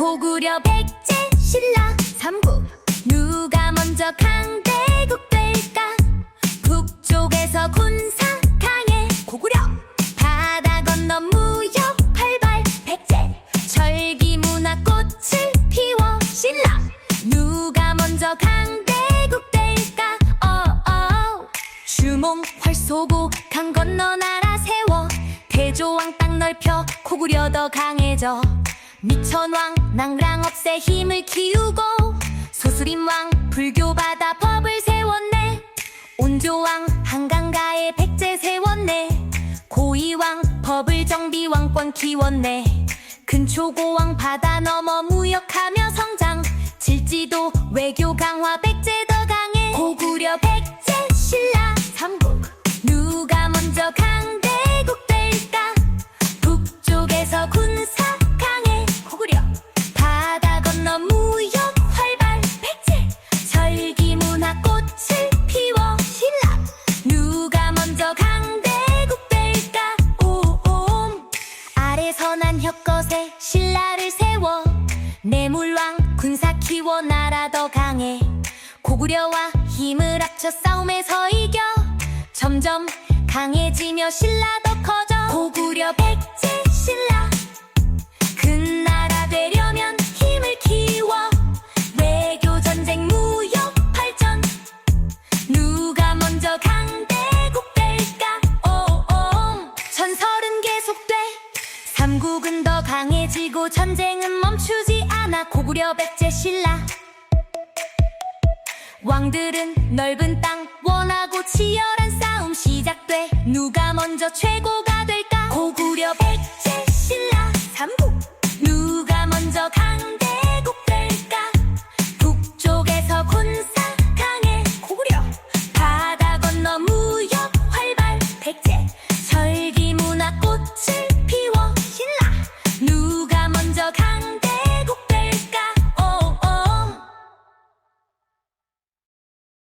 고구려 백제 신라 삼국. 누가 먼저 강대국 될까? 북쪽에서 군사 강해. 고구려. 바다 건너 무역 활발. 백제. 철기 문화 꽃을 피워. 신라. 누가 먼저 강대국 될까? 어어. 주몽 활 쏘고 강 건너 나라 세워. 대조왕 땅 넓혀 고구려 더 강해져 미천왕 낭랑 없애 힘을 키우고 소수림왕 불교 받아 법을 세웠네. 온조왕 한강가에 백제 세웠네. 고이왕 법을 정비 왕권 키웠네. 근초고왕 바다 넘어 무역하며 성장. 질지도 외교 강화 백제 더 강해. 고구려 백 혁것에 신라를 세워. 내물왕 군사 키워 나라 더 강해. 고구려와 힘을 합쳐 싸움에서 이겨. 점점 강해지며 신라 더 커져. 고구려 백제 신라. 큰 나라 되려면 힘을 키워. 외교 전쟁 무역 발전. 누가 먼저 강대국 될까? 오옴 계속돼 삼국은 더 강해지고 전쟁은 멈추지 않아. 고구려 백제 신라. 왕들은 넓은 땅 원하고 치열한 싸움 시작돼. 누가 먼저 최고가 될까? 고구려 백제 신라. 삼국